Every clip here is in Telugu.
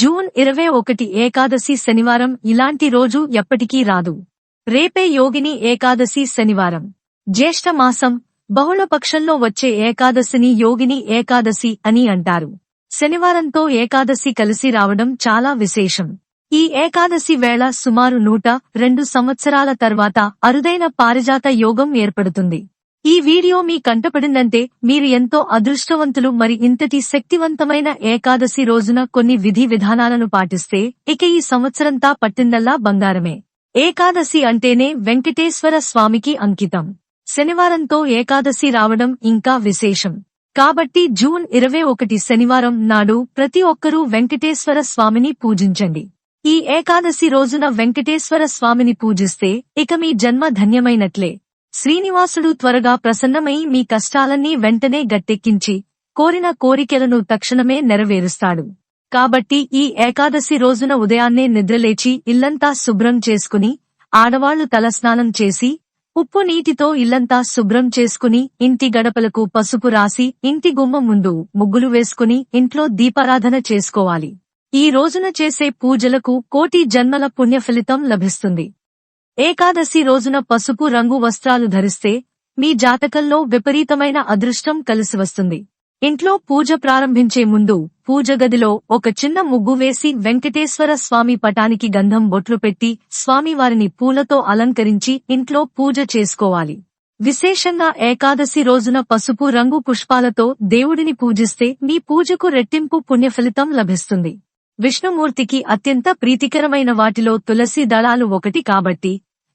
జూన్ ఇరవై ఒకటి ఏకాదశి శనివారం ఇలాంటి రోజు ఎప్పటికీ రాదు. రేపే యోగిని ఏకాదశి శనివారం. జ్యేష్ఠమాసం బహుళపక్షంలో వచ్చే ఏకాదశిని యోగిని ఏకాదశి అని అంటారు. శనివారంతో ఏకాదశి కలిసి రావడం చాలా విశేషం. ఈ ఏకాదశి వేళ సుమారు నూట రెండు సంవత్సరాల తర్వాత అరుదైన పారిజాత యోగం ఏర్పడుతుంది. ఈ వీడియో మీ కంటపడిందంటే మీరు ఎంతో అదృష్టవంతులు మరి ఇంతటి శక్తివంతమైన ఏకాదశి రోజున కొన్ని విధి విధానాలను పాటిస్తే ఇక ఈ సంవత్సరంతా పట్టిందల్లా బంగారమే. ఏకాదశి అంటేనే వెంకటేశ్వర స్వామికి అంకితం. శనివారంతో ఏకాదశి రావడం ఇంకా విశేషం. కాబట్టి జూన్ ఇరవై ఒకటి శనివారం నాడు ప్రతి ఒక్కరూ వెంకటేశ్వర స్వామిని పూజించండి. ఈ ఏకాదశి రోజున వెంకటేశ్వర స్వామిని పూజిస్తే ఇక మీ జన్మ ధన్యమైనట్లే. శ్రీనివాసుడు త్వరగా ప్రసన్నమై మీ కష్టాలన్నీ వెంటనే గట్టెక్కించి కోరిన కోరికలను తక్షణమే నెరవేరుస్తాడు. కాబట్టి ఈ ఏకాదశి రోజున ఉదయాన్నే నిద్రలేచి ఇల్లంతా శుభ్రం చేసుకుని ఆడవాళ్ళు తలస్నానం చేసి ఉప్పు నీటితో ఇల్లంతా శుభ్రం చేసుకుని ఇంటి గడపలకు పసుపు రాసి ఇంటి గుమ్మం ముందు ముగ్గులు వేసుకుని ఇంట్లో దీపారాధన చేసుకోవాలి. ఈ రోజున చేసే పూజలకు కోటి జన్మల పుణ్యఫలితం లభిస్తుంది. ఏకాదశి రోజున పసుపు రంగు వస్త్రాలు ధరిస్తే మీ జాతకంలో విపరీతమైన అదృష్టం కలిసి వస్తుంది. ఇంట్లో పూజ ప్రారంభించే ముందు పూజ గదిలో ఒక చిన్న ముగ్గు వేసి వెంకటేశ్వర స్వామి పటానికి గంధం బొట్లు పెట్టి స్వామివారిని పూలతో అలంకరించి ఇంట్లో పూజ చేసుకోవాలి. విశేషంగా ఏకాదశి రోజున పసుపు రంగు పుష్పాలతో దేవుడిని పూజిస్తే మీ పూజకు రెట్టింపు పుణ్యఫలితం లభిస్తుంది. విష్ణుమూర్తికి అత్యంత ప్రీతికరమైన వాటిలో తులసి దళాలు ఒకటి కాబట్టి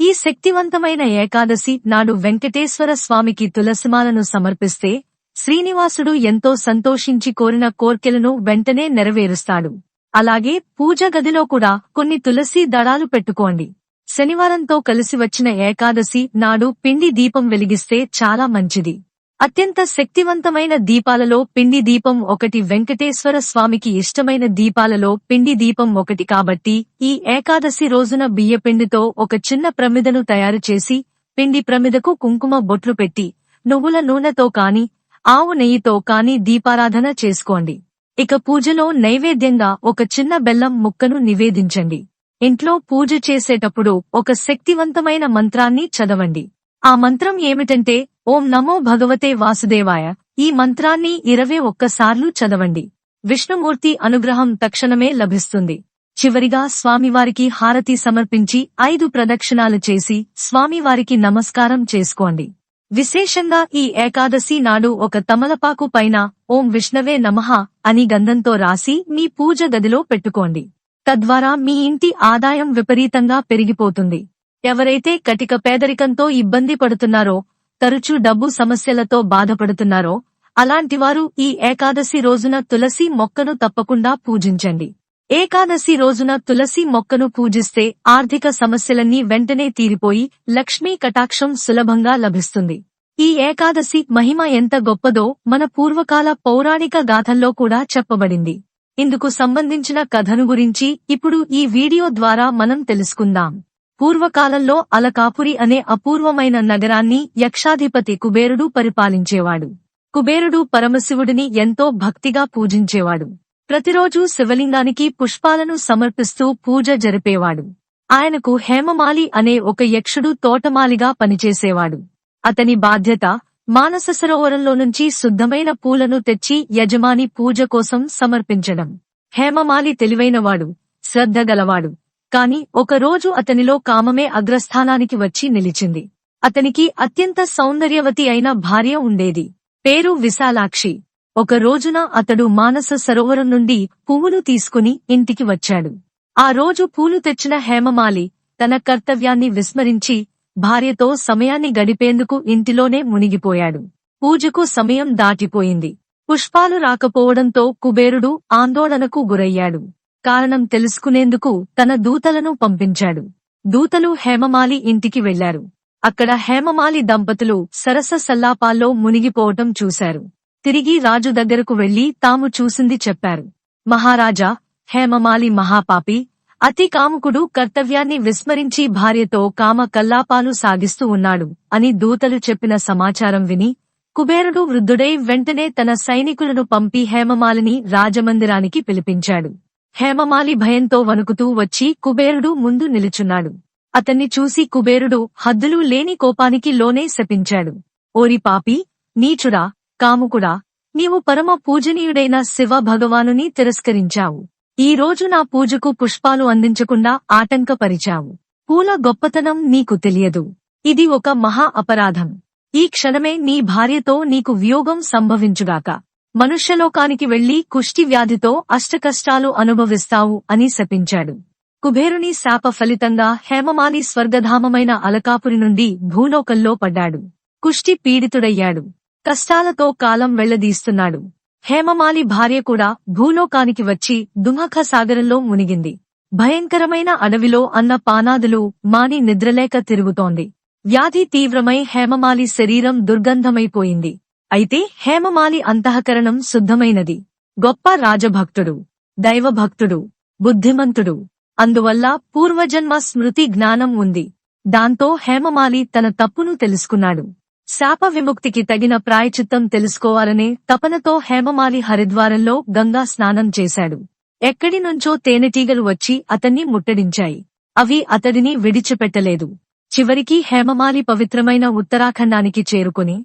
ఈ శక్తివంతమైన ఏకాదశి నాడు వెంకటేశ్వర స్వామికి తులసిమాలను సమర్పిస్తే శ్రీనివాసుడు ఎంతో సంతోషించి కోరిన కోర్కెలను వెంటనే నెరవేరుస్తాడు. అలాగే పూజ గదిలో కూడా కొన్ని తులసి దళాలు పెట్టుకోండి. శనివారంతో కలిసి వచ్చిన ఏకాదశి నాడు పిండి దీపం వెలిగిస్తే చాలా మంచిది. అత్యంత శక్తివంతమైన దీపాలలో పిండి దీపం ఒకటి వెంకటేశ్వర స్వామికి ఇష్టమైన దీపాలలో పిండి దీపం ఒకటి కాబట్టి ఈ ఏకాదశి రోజున బియ్యపిండితో ఒక చిన్న ప్రమిదను తయారు చేసి పిండి ప్రమిదకు కుంకుమ బొట్లు పెట్టి నువ్వుల నూనెతో కాని ఆవు నెయ్యితో కాని దీపారాధన చేసుకోండి. ఇక పూజలో నైవేద్యంగా ఒక చిన్న బెల్లం ముక్కను నివేదించండి. ఇంట్లో పూజ చేసేటప్పుడు ఒక శక్తివంతమైన మంత్రాన్ని చదవండి. ఆ మంత్రం ఏమిటంటే ఓం నమో భగవతే వాసుదేవాయ. ఈ మంత్రాన్ని ఇరవై ఒక్కసార్లు చదవండి. విష్ణుమూర్తి అనుగ్రహం తక్షణమే లభిస్తుంది. చివరిగా స్వామివారికి హారతి సమర్పించి ఐదు ప్రదక్షిణాలు చేసి స్వామివారికి నమస్కారం చేసుకోండి. విశేషంగా ఈ ఏకాదశి నాడు ఒక తమలపాకు పైన ఓం విష్ణవే నమః అని గంధంతో రాసి మీ పూజ గదిలో పెట్టుకోండి. తద్వారా మీ ఇంటి ఆదాయం విపరీతంగా పెరిగిపోతుంది. ఎవరైతే కటిక పేదరికంతో ఇబ్బంది పడుతున్నారో తరచూ డబ్బు సమస్యలతో బాధపడుతున్నారో అలాంటివారు ఈ ఏకాదశి రోజున తులసి మొక్కను తప్పకుండా పూజించండి. ఏకాదశి రోజున తులసి మొక్కను పూజిస్తే ఆర్థిక సమస్యలన్నీ వెంటనే తీరిపోయి లక్ష్మీ కటాక్షం సులభంగా లభిస్తుంది. ఈ ఏకాదశి మహిమ ఎంత గొప్పదో మన పూర్వకాల పౌరాణిక గాథల్లో కూడా చెప్పబడింది. ఇందుకు సంబంధించిన కథను గురించి ఇప్పుడు ఈ వీడియో ద్వారా మనం తెలుసుకుందాం. పూర్వకాలంలో అలకాపురి అనే అపూర్వమైన నగరాన్ని యక్షాధిపతి కుబేరుడు పరిపాలించేవాడు. కుబేరుడు పరమశివుడిని ఎంతో భక్తిగా పూజించేవాడు. ప్రతిరోజూ శివలింగానికి పుష్పాలను సమర్పిస్తూ పూజ జరిపేవాడు. ఆయనకు హేమమాలి అనే ఒక యక్షుడు తోటమాలిగా పనిచేసేవాడు. అతని బాధ్యత మానస సరోవరంలో నుంచి శుద్ధమైన పూలను తెచ్చి యజమాని పూజ కోసం సమర్పించడం. హేమమాలి తెలివైనవాడు శ్రద్ధగలవాడు కాని ఒకరోజు అతనిలో కామమే అగ్రస్థానానికి వచ్చి నిలిచింది. అతనికి అత్యంత సౌందర్యవతి అయిన భార్య ఉండేది. పేరు విశాలాక్షి. ఒక రోజున అతడు మానస సరోవరం నుండి పువ్వులు తీసుకుని ఇంటికి వచ్చాడు. ఆ రోజు పూలు తెచ్చిన హేమమాలి తన కర్తవ్యాన్ని విస్మరించి భార్యతో సమయాన్ని గడిపేందుకు ఇంటిలోనే మునిగిపోయాడు. పూజకు సమయం దాటిపోయింది. పుష్పాలు రాకపోవడంతో కుబేరుడు ఆందోళనకు గురయ్యాడు. కారణం తెలుసుకునేందుకు తన దూతలను పంపించాడు. దూతలు హేమమాలి ఇంటికి వెళ్ళారు అక్కడ హేమమాలి దంపతులు సరస సల్లాపాల్లో మునిగిపోవటం చూశారు. తిరిగి రాజు దగ్గరకు వెళ్ళి తాము చూసింది చెప్పారు. మహారాజా హేమమాలి మహాపాపి అతి కాముకుడు కర్తవ్యాన్ని విస్మరించి భార్యతో కామ కల్లాపాలు సాగిస్తూ ఉన్నాడు అని దూతలు చెప్పిన సమాచారం విని కుబేరుడు వృద్ధుడై వెంటనే తన సైనికులను పంపి హేమమాలిని రాజమందిరానికి పిలిపించాడు. హేమమాలి భయంతో వణుకుతూ వచ్చి కుబేరుడు ముందు నిలుచున్నాడు. అతన్ని చూసి కుబేరుడు హద్దులు లేని కోపానికి లోనే శపించాడు. ఓరి పాపి నీచుడా కాముకుడా నీవు పరమ పూజనీయుడైన శివ భగవానుని తిరస్కరించావు. ఈ రోజు నా పూజకు పుష్పాలు అందించకుండా ఆటంకపరిచావు. పూల గొప్పతనం నీకు తెలియదు. ఇది ఒక మహా అపరాధం. ఈ క్షణమే నీ భార్యతో నీకు వియోగం సంభవించుగాక. మనుష్యలోకానికి వెళ్ళి కుష్టి వ్యాధితో అష్టకష్టాలు అనుభవిస్తావు అని శపించాడు. కుబేరుని శాప ఫలితంగా హేమమాలి స్వర్గధామమైన అలకాపురి నుండి భూలోకంలో పడ్డాడు. కుష్టి పీడితుడయ్యాడు. కష్టాలతో కాలం వెళ్ళదీస్తున్నాడు. హేమమాలి భార్య కూడా భూలోకానికి వచ్చి దుమఖ సాగరంలో మునిగింది. భయంకరమైన అడవిలో అన్న పానాదులు మాని నిద్రలేక తిరుగుతోంది. వ్యాధి తీవ్రమై హేమమాలి శరీరం దుర్గంధమైపోయింది. అయితే హేమమాలి అంతఃకరణం శుద్ధమైనది. గొప్ప రాజభక్తుడు దైవభక్తుడు బుద్ధిమంతుడు. అందువల్ల పూర్వజన్మ స్మృతి జ్ఞానం ఉంది. దాంతో హేమమాలి తన తప్పును తెలుసుకున్నాడు. శాప విముక్తికి తగిన ప్రాయచిత్తం తెలుసుకోవాలనే తపనతో హేమమాలి హరిద్వారంలో గంగా స్నానం చేశాడు. ఎక్కడి నుంచో తేనెటీగలు వచ్చి అతన్ని ముట్టడించాయి. అవి అతడిని విడిచిపెట్టలేదు. చివరికి హేమమాలి పవిత్రమైన ఉత్తరాఖండానికి చేరుకుని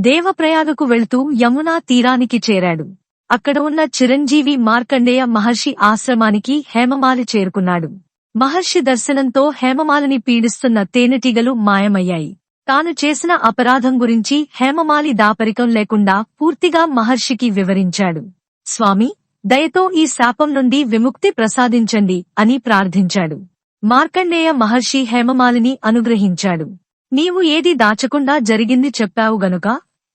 దేవప్రయాగకు వెళ్తూ యమునా తీరానికి చేరాడు. అక్కడ ఉన్న చిరంజీవి మార్కండేయ మహర్షి ఆశ్రమానికి హేమమాలి చేరుకున్నాడు. మహర్షి దర్శనంతో హేమమాలిని పీడిస్తున్న తేనెటీగలు మాయమయ్యాయి. తాను చేసిన అపరాధం గురించి హేమమాలి దాపరికం లేకుండా పూర్తిగా మహర్షికి వివరించాడు. స్వామి దయతో ఈ శాపం నుండి విముక్తి ప్రసాదించండి అని ప్రార్థించాడు. మార్కండేయ మహర్షి హేమమాలిని అనుగ్రహించాడు. నీవు ఏది దాచకుండా జరిగింది చెప్పావు గనుక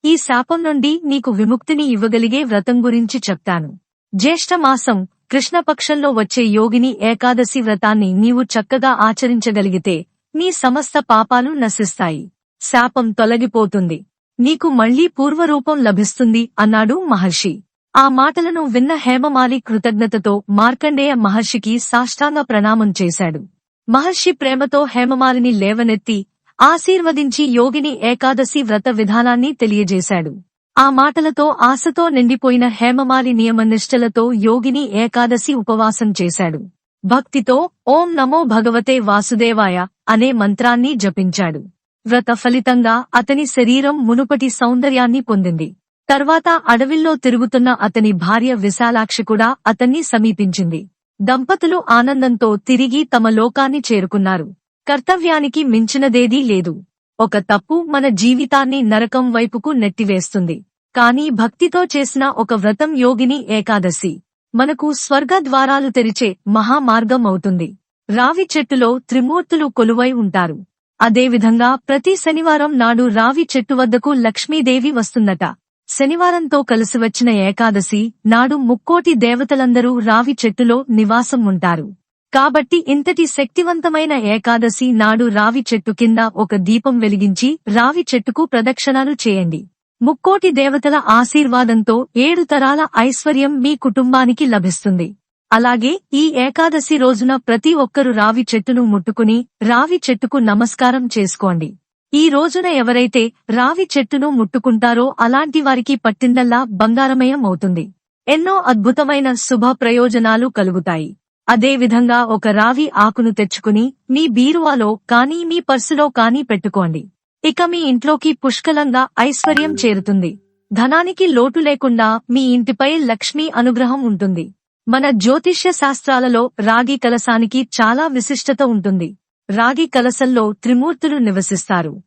ఈ శాపం నుండి నీకు విముక్తిని ఇవ్వగలిగే వ్రతం గురించి చెప్తాను. జ్యేష్ఠమాసం కృష్ణపక్షంలో వచ్చే యోగిని ఏకాదశి వ్రతాన్ని నీవు చక్కగా ఆచరించగలిగితే నీ సమస్త పాపాలు నశిస్తాయి. శాపం తొలగిపోతుంది. నీకు మళ్ళీ పూర్వరూపం లభిస్తుంది అన్నాడు మహర్షి. ఆ మాటలను విన్న హేమమాలి కృతజ్ఞతతో మార్కండేయ మహర్షికి సాష్టాంగ ప్రణామం చేశాడు. మహర్షి ప్రేమతో హేమమాలిని లేవనెత్తి ఆశీర్వదించి యోగిని ఏకాదశి వ్రత విధానాన్ని తెలియజేశాడు. ఆ మాటలతో ఆశతో నిండిపోయిన హేమమాలి నియమనిష్టలతో యోగిని ఏకాదశి ఉపవాసం చేశాడు. భక్తితో ఓం నమో భగవతే వాసుదేవాయ అనే మంత్రాన్ని జపించాడు. వ్రత ఫలితంగా అతని శరీరం మునుపటి సౌందర్యాన్ని పొందింది. తర్వాత అడవిల్లో తిరుగుతున్న అతని భార్య విశాలాక్షి కూడా అతన్ని సమీపించింది. దంపతులు ఆనందంతో తిరిగి తమ లోకాన్ని చేరుకున్నారు. కర్తవ్యానికి మించినదేదీ లేదు. ఒక తప్పు మన జీవితాన్ని నరకం వైపుకు నెట్టివేస్తుంది. కానీ భక్తితో చేసిన ఒక వ్రతం యోగిని ఏకాదశి. మనకు స్వర్గ ద్వారాలు తెరిచే మహామార్గం అవుతుంది. రావి చెట్టులో త్రిమూర్తులు కొలువై ఉంటారు. అదేవిధంగా ప్రతి శనివారం నాడు రావి చెట్టు వద్దకు లక్ష్మీదేవి వస్తుందట. శనివారంతో కలిసి వచ్చిన ఏకాదశి నాడు ముక్కోటి దేవతలందరూ రావి చెట్టులో నివాసం ఉంటారు. కాబట్టి ఇంతటి శక్తివంతమైన ఏకాదశి నాడు రావి చెట్టు కింద ఒక దీపం వెలిగించి రావి చెట్టుకు ప్రదక్షిణాలు చేయండి. ముక్కోటి దేవతల ఆశీర్వాదంతో ఏడు తరాల ఐశ్వర్యం మీ కుటుంబానికి లభిస్తుంది. అలాగే ఈ ఏకాదశి రోజున ప్రతి ఒక్కరు రావి చెట్టును ముట్టుకుని రావి చెట్టుకు నమస్కారం చేసుకోండి. ఈ రోజున ఎవరైతే రావి చెట్టును ముట్టుకుంటారో అలాంటి వారికి పట్టిందల్లా బంగారమయం అవుతుంది. ఎన్నో అద్భుతమైన శుభ ప్రయోజనాలు కలుగుతాయి. అదేవిధంగా ఒక రావి ఆకును తెచ్చుకుని మీ బీరువాలో కానీ మీ పర్సులో కానీ పెట్టుకోండి. ఇక మీ ఇంట్లోకి పుష్కలంగా ఐశ్వర్యం చేరుతుంది. ధనానికి లోటు లేకుండా మీ ఇంటిపై లక్ష్మీ అనుగ్రహం ఉంటుంది. మన జ్యోతిష్య శాస్త్రాలలో రాగి కలసానికి చాలా విశిష్టత ఉంటుంది. రాగి కలసంలో త్రిమూర్తులు నివసిస్తారు.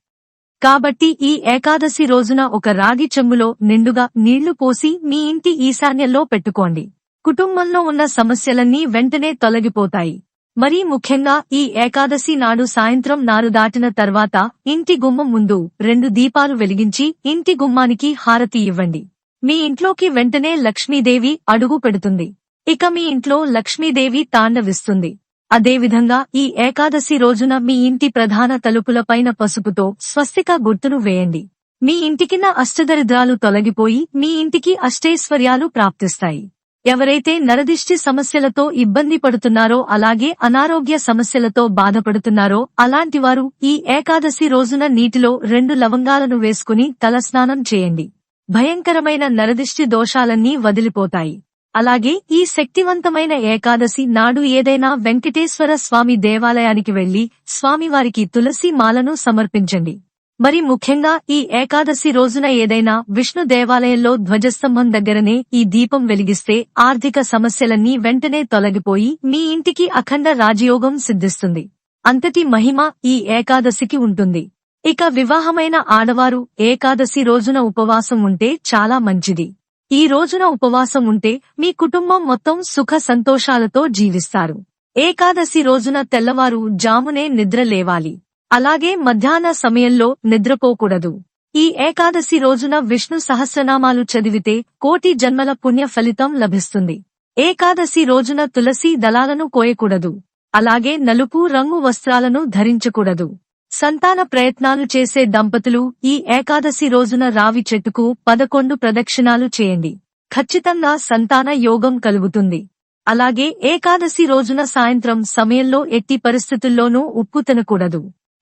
కాబట్టి ఈ ఏకాదశి రోజున ఒక రాగి చెమ్ములో నిండుగా నీళ్ళు పోసి మీ ఇంటి ఈశాన్యంలో పెట్టుకోండి. కుటుంబంలో ఉన్న సమస్యలన్నీ వెంటనే తొలగిపోతాయి. మరీ ముఖ్యంగా ఈ ఏకాదశి నాడు సాయంత్రం నారు దాటిన తర్వాత ఇంటి గుమ్మం ముందు రెండు దీపాలు వెలిగించి ఇంటి గుమ్మానికి హారతి ఇవ్వండి. మీ ఇంట్లోకి వెంటనే లక్ష్మీదేవి అడుగు పెడుతుంది. ఇక మీ ఇంట్లో లక్ష్మీదేవి తాండవిస్తుంది. అదేవిధంగా ఈ ఏకాదశి రోజున మీ ఇంటి ప్రధాన తలుపులపైన పసుపుతో స్వస్తిక గుర్తును వేయండి. మీ ఇంటికిన అష్టదరిద్రాలు తొలగిపోయి మీ ఇంటికి అష్టైశ్వర్యాలు ప్రాప్తిస్తాయి. ఎవరైతే నరదిష్టి సమస్యలతో ఇబ్బంది పడుతున్నారో అలాగే అనారోగ్య సమస్యలతో బాధపడుతున్నారో అలాంటివారు ఈ ఏకాదశి రోజున నీటిలో రెండు లవంగాలను వేసుకుని తలస్నానం చేయండి. భయంకరమైన నరదిష్టి దోషాలన్నీ వదిలిపోతాయి. అలాగే ఈ శక్తివంతమైన ఏకాదశి నాడు ఏదైనా వెంకటేశ్వర స్వామి దేవాలయానికి వెళ్ళి స్వామివారికి తులసి మాలను సమర్పించండి. మరి ముఖ్యంగా ఈ ఏకాదశి రోజున ఏదైనా విష్ణు దేవాలయంలో ధ్వజస్తంభం దగ్గరనే ఈ దీపం వెలిగిస్తే ఆర్థిక సమస్యలన్నీ వెంటనే తొలగిపోయి మీ ఇంటికి అఖండ రాజయోగం సిద్ధిస్తుంది. అంతటి మహిమ ఈ ఏకాదశికి ఉంటుంది. ఇక వివాహమైన ఆడవారు ఏకాదశి రోజున ఉపవాసం ఉంటే చాలా మంచిది. ఈ రోజున ఉపవాసం ఉంటే మీ కుటుంబం మొత్తం సుఖ సంతోషాలతో జీవిస్తారు. ఏకాదశి రోజున తెల్లవారు జామునే నిద్ర లేవాలి. అలాగే మధ్యాహ్న సమయంలో నిద్రపోకూడదు. ఈ ఏకాదశి రోజున విష్ణు సహస్రనామాలు చదివితే కోటి జన్మల పుణ్య ఫలితం లభిస్తుంది. ఏకాదశి రోజున తులసి దళాలను కోయకూడదు. అలాగే నలుపు రంగు వస్త్రాలను ధరించకూడదు. సంతాన ప్రయత్నాలు చేసే దంపతులు ఈ ఏకాదశి రోజున రావి చెట్టుకు పదకొండు ప్రదక్షిణాలు చేయండి. ఖచ్చితంగా సంతాన యోగం కలుగుతుంది. అలాగే ఏకాదశి రోజున సాయంత్రం సమయంలో ఎట్టి పరిస్థితుల్లోనూ ఉప్పు తినకూడదు.